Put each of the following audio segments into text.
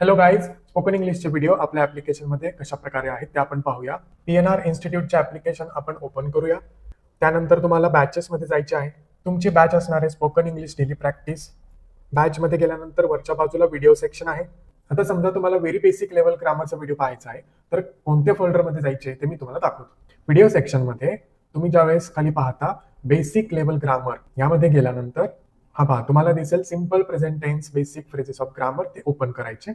Hello guys spoken इंग्लिशचे video आपल्या ऍप्लिकेशनमध्ये कशा प्रकारे आहेत ते आपण पाहूया. पी एन आर इन्स्टिट्यूटचे ऍप्लिकेशन आपण ओपन करूया. त्यानंतर तुम्हाला बॅचेसमध्ये जायचे आहे. तुमची बॅच असणार आहे स्पोकन इंग्लिश डेली प्रॅक्टिस बॅचमध्ये गेल्यानंतर वरच्या बाजूला व्हिडिओ सेक्शन आहे. आता समजा तुम्हाला व्हेरी बेसिक लेवल ग्रामरचा व्हिडिओ पाहायचा आहे तर कोणत्या फोल्डरमध्ये जायचे ते मी तुम्हाला दाखवतो. व्हिडिओ सेक्शनमध्ये तुम्ही ज्यावेळेस खाली पाहता बेसिक लेवल ग्रामर यामध्ये गेल्यानंतर हा पहा तुम्हाला दिसेल simple present tense basic phrases of grammar ते ओपन करायचे.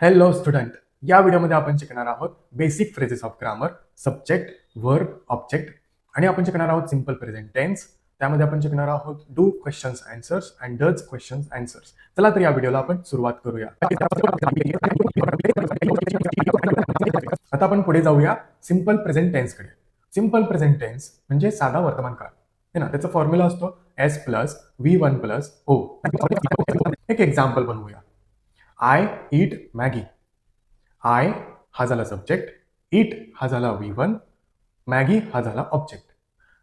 हॅलो स्टुडंट या व्हिडिओमध्ये आपण शिकणार आहोत basic phrases of grammar subject verb object आणि आपण शिकणार आहोत सिंपल प्रेझेंट टेन्स त्यामध्ये आपण शिकणार आहोत do questions answers and does questions answers चला तर या व्हिडिओला आपण सुरुवात करूया. आता आपण पुढे जाऊया सिंपल प्रेझेंट टेन्सकडे सिंपल प्रेझेंट टेन्स म्हणजे साधा वर्तमान काळ ना? त्याचा फॉर्म्युला असतो S plus V one plus O एक एक्झाम्पल बनवूया. आय ईट मॅगी आय हा झाला सब्जेक्ट इट हा झाला व्ही वन मॅगी हा झाला ऑब्जेक्ट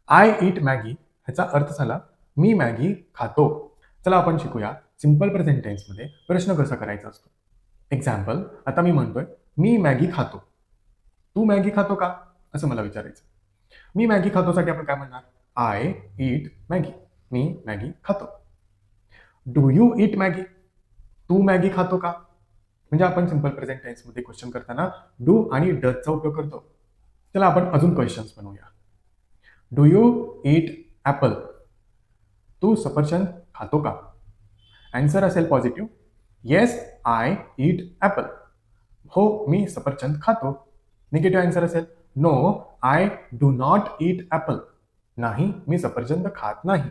आय ईट मॅगी ह्याचा अर्थ झाला मी मॅगी खातो. चला आपण शिकूया. सिंपल प्रेझेंट टेन्समध्ये प्रश्न कसा करायचा असतो? एक्झाम्पल आता मी म्हणतोय मी मॅगी खातो. तू मॅगी खातो का? असं मला विचारायचं. मी मॅगी खातोसाठी आपण काय म्हणणार? आय ईट मॅगी मी मॅगी खातो. डू यू ईट मॅगी तू मॅगी खातो का? म्हणजे आपण सिंपल प्रेझेंट टेन्समध्ये क्वेश्चन करताना डू आणि डचचा उपयोग करतो. चला आपण अजून क्वेश्चन्स बनवूया. डू यू ईट ॲपल तू सफरचंद खातो का? अँसर असेल positive yes I eat apple हो मी सफरचंद खातो. निगेटिव्ह अँसर असेल no I do not eat apple नाही मी सफरचंद खात नाही.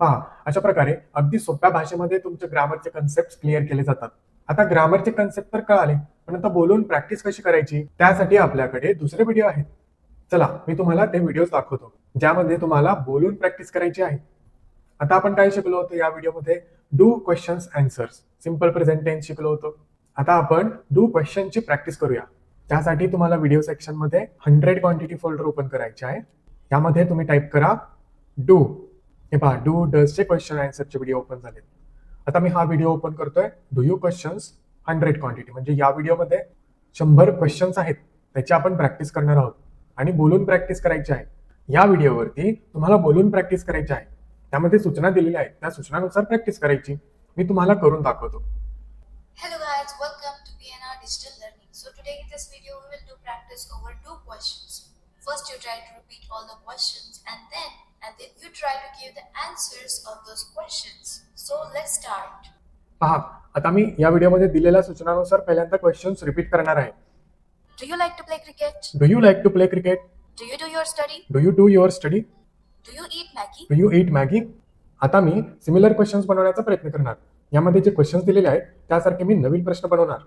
पहा अशा प्रकारे अगदी सोप्या भाषेमध्ये तुमचे ग्रामरचे कन्सेप्ट क्लिअर केले जातात. आता ग्रामरचे कन्सेप्ट तर कळाले पण आता बोलून प्रॅक्टिस कशी करायची? त्यासाठी आपल्याकडे दुसरे व्हिडिओ आहेत. चला मी तुम्हाला ते व्हिडिओ दाखवतो ज्यामध्ये तुम्हाला बोलून प्रॅक्टिस करायची आहे. आता आपण काय शिकलो होतो या व्हिडिओमध्ये do questions answers simple present tense शिकलो होतो. आता आपण डू क्वेश्चनची प्रॅक्टिस करूया. त्यासाठी तुम्हाला व्हिडिओ सेक्शनमध्ये हंड्रेड क्वांटिटी फोल्डर ओपन करायचे आहे. यामध्ये तुम्ही टाईप करा डू हे पहा डू डजचे क्वेश्चन अँसरचे व्हिडिओ ओपन झाले आता मी हा व्हिडिओ ओपन करतोय. Do you questions hundred quantity म्हणजे या व्हिडिओमध्ये शंभर क्वेश्चन्स आहेत. त्याची आपण प्रॅक्टिस करणार आहोत. आणि बोलून प्रॅक्टिस करायची आहे. या व्हिडिओवरती तुम्हाला बोलून प्रॅक्टिस करायची आहे. त्यामध्ये सूचना दिलेल्या आहेत. त्या सूचनानुसार प्रॅक्टिस करायची. मी तुम्हाला करून दाखवतो. Hello guys, welcome to PNR Digital Learning. So today in this video we will do practice over two questions. First you try to repeat all the questions and then and then you try to give the answers of those questions. So let's start. पहा आता मी या व्हिडिओमध्ये दिलेल्या सूचनानुसार पहिल्यांदा questions repeat करणार आहे Do you like to play cricket? Do you like to play cricket Do you do your study? Do you do your study Do you eat Maggie? Do you eat Maggi आता मी similar questions बनवण्याचा प्रयत्न करणार यामध्ये जे questions दिलेले आहेत त्यासारखे मी नवीन प्रश्न बनवणार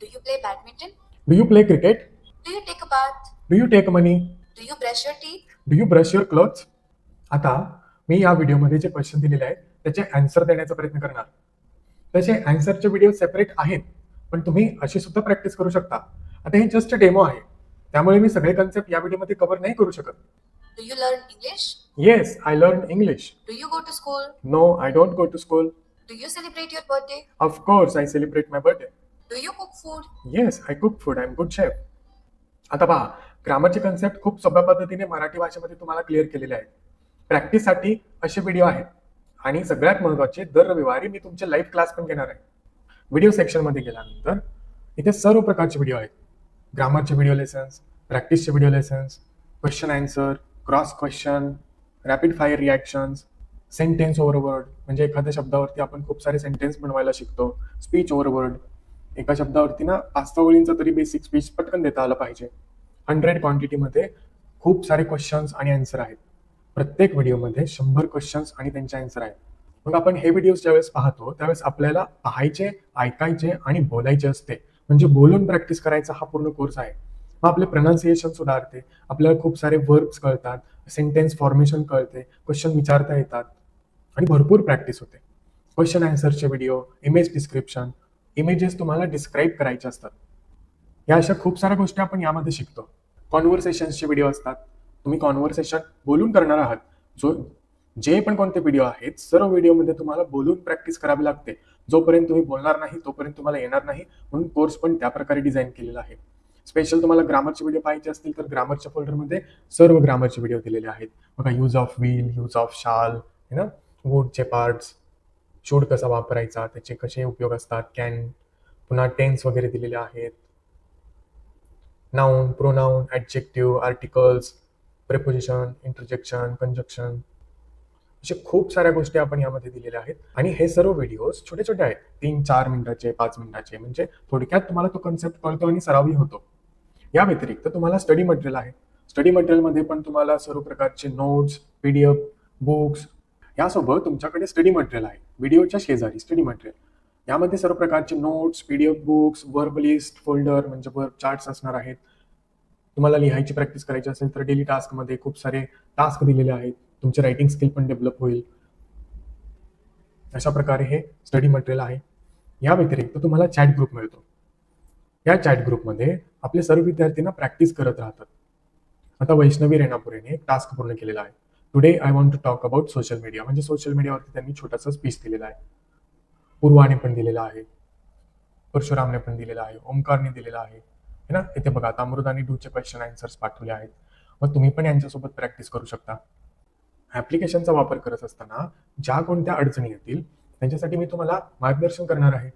Do you play badminton? Do you play cricket Do you take a bath? Do you take money Do you brush your teeth? Do you brush your clothes आता मी या व्हिडिओमध्ये जे क्वेश्चन दिलेले आहेत त्याचे अँसर देण्याचा प्रयत्न करणार त्याचे अँसरचे व्हिडिओ सेपरेट आहेत पण तुम्ही अशी सुद्धा प्रॅक्टिस करू शकता आता हे जस्ट डेमो आहे त्यामुळे मी सगळे कन्सेप्ट या व्हिडिओमध्ये कव्हर नाही करू शकत Do you learn English? Yes I learn English Do you go to school? No I don't go to school Do you celebrate your birthday? Of course I celebrate my birthday Do you cook food? Yes I cook food I am good chef आता पहा ग्रामरचे concept खूप सोप्या पद्धतीने मराठी भाषेमध्ये तुम्हाला clear केलेले आहेत. प्रॅक्टिससाठी असे व्हिडिओ आहेत. आणि सगळ्यात महत्त्वाचे दर रविवारी मी तुमचे लाईव्ह क्लास पण घेणार आहे. व्हिडिओ सेक्शनमध्ये गेल्यानंतर इथे सर्व प्रकारचे व्हिडिओ आहेत. ग्रामरचे video lessons प्रॅक्टिसचे video lessons question answer cross question rapid fire reactions sentence over word म्हणजे एखाद्या शब्दावरती आपण खूप सारे सेंटेन्स बनवायला शिकतो. स्पीच ओव्हरवर्ड एका शब्दावरती ना पाच सहा तरी बेसिक स्पीच पटकन देता आलं पाहिजे. हंड्रेड क्वांटिटीमध्ये खूप सारे क्वेश्चन्स आणि आन्सर आहेत. प्रत्येक व्हिडिओमध्ये शंभर क्वेश्चन्स आणि त्यांचे आन्सर आहेत. मग आपण हे व्हिडिओज ज्यावेळेस पाहतो त्यावेळेस आपल्याला पाहायचे ऐकायचे आणि बोलायचे असते. म्हणजे बोलून प्रॅक्टिस करायचा हा पूर्ण कोर्स आहे. मग आपले प्रनाऊन्सिएशन सुधारते. आपल्याला खूप सारे वर्ब्स कळतात. सेंटेन्स फॉर्मेशन कळते. क्वेश्चन विचारता येतात. आणि भरपूर प्रॅक्टिस होते. क्वेश्चन आन्सरचे व्हिडिओ इमेज डिस्क्रिप्शन इमेजेस तुम्हाला डिस्क्राईब करायचे असतात. ह्या अशा खूप साऱ्या गोष्टी आपण यामध्ये शिकतो. कॉन्व्हर्सेशन्सचे व्हिडिओ असतात. तुम्ही कॉन्व्हर्सेशन बोलून करणार आहात. जो जे पण कोणते व्हिडिओ आहेत सर्व व्हिडिओमध्ये तुम्हाला बोलून प्रॅक्टिस करावी लागते. जोपर्यंत तुम्ही बोलणार नाही तोपर्यंत तुम्हाला येणार नाही म्हणून कोर्स पण त्या प्रकारे डिझाईन केलेला आहे. स्पेशल तुम्हाला ग्रामरचे व्हिडिओ पाहिजे असतील तर ग्रामरच्या फोल्डरमध्ये सर्व ग्रामरचे व्हिडिओ दिलेले आहेत. बघा use of will use of shall है ना? वूडचे पार्ट्स शूड कसा वापरायचा त्याचे कसे उपयोग असतात कॅन पुन्हा टेन्स वगैरे दिलेले आहेत. Noun, pronoun, adjective, articles preposition, interjection conjunction. अशा खूप साऱ्या गोष्टी आपण यामध्ये दिलेल्या आहेत. आणि हे सर्व व्हिडिओज छोटे छोटे आहेत. तीन चार मिनिटाचे पाच मिनिटाचे. म्हणजे थोडक्यात तुम्हाला तो कन्सेप्ट कळतो आणि सरावही होतो. या व्यतिरिक्त तुम्हाला स्टडी मटेरियल आहे. स्टडी मटेरियलमध्ये पण तुम्हाला सर्व प्रकारचे नोट्स पीडीएफ बुक्स यासोबत तुमच्याकडे स्टडी मटेरियल आहे. व्हिडिओच्या शेजारी स्टडी मटेरियल यामध्ये सर्व प्रकारचे notes PDF books verb list folder म्हणजे वर्ब चार्ट्स असणार आहेत. तुम्हाला लिहायची प्रॅक्टिस करायची असेल तर डेली टास्कमध्ये खूप सारे टास्क दिलेले आहेत. तुमचे रायटिंग स्किल पण डेव्हलप होईल. अशा प्रकारे हे स्टडी मटेरियल आहे. या व्यतिरिक्त तुम्हाला चॅट ग्रुप मिळतो. या चॅट ग्रुपमध्ये आपले सर्व विद्यार्थ्यांना प्रॅक्टिस करत राहतात. आता वैष्णवी रेणापुरेने एक टास्क पूर्ण केलेला आहे. Today I want to talk about social media म्हणजे सोशल मीडियावरती त्यांनी छोटासा स्पीच दिलेला आहे. पूर्वाने पण दिलेला आहे. परशुरामने पण दिलेला आहे. ओमकारने दिलेला आहे. है ना? इथे बघा आता अमृत आणि डूचे क्वेश्चन आन्सर्स पाठवले आहेत. मग तुम्ही पण यांच्यासोबत प्रॅक्टिस करू शकता. ॲप्लिकेशनचा वापर करत असताना ज्या कोणत्या अडचणी येतील त्यांच्यासाठी मी तुम्हाला मार्गदर्शन करणार आहे.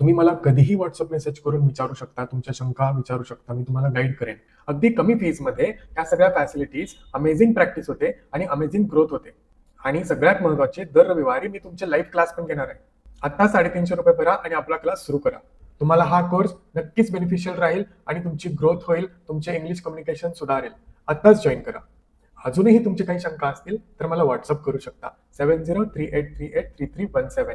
तुम्ही मला कधीही व्हॉट्सअप मेसेज करून विचारू शकता तुमच्या शंका विचारू शकता मी तुम्हाला गाईड करेन. अगदी कमी फीजमध्ये या सगळ्या फॅसिलिटीज अमेझिंग प्रॅक्टिस होते आणि अमेझिंग ग्रोथ होते. आणि सगळ्यात महत्त्वाचे दर रविवारी मी तुमचे लाईव्ह क्लास पण घेणार आहे. आता साडेतीनशे रुपये भरा आणि आपला क्लास सुरू करा. तुम्हाला हा कोर्स नक्कीच बेनिफिशियल राहील आणि तुमची ग्रोथ होईल तुमचे इंग्लिश कम्युनिकेशन सुधारेल. आत्ताच जॉईन करा. अजूनही तुमची काही शंका असतील तर मला व्हॉट्सअप करू शकता. Seven zero three eight three eight three three one seven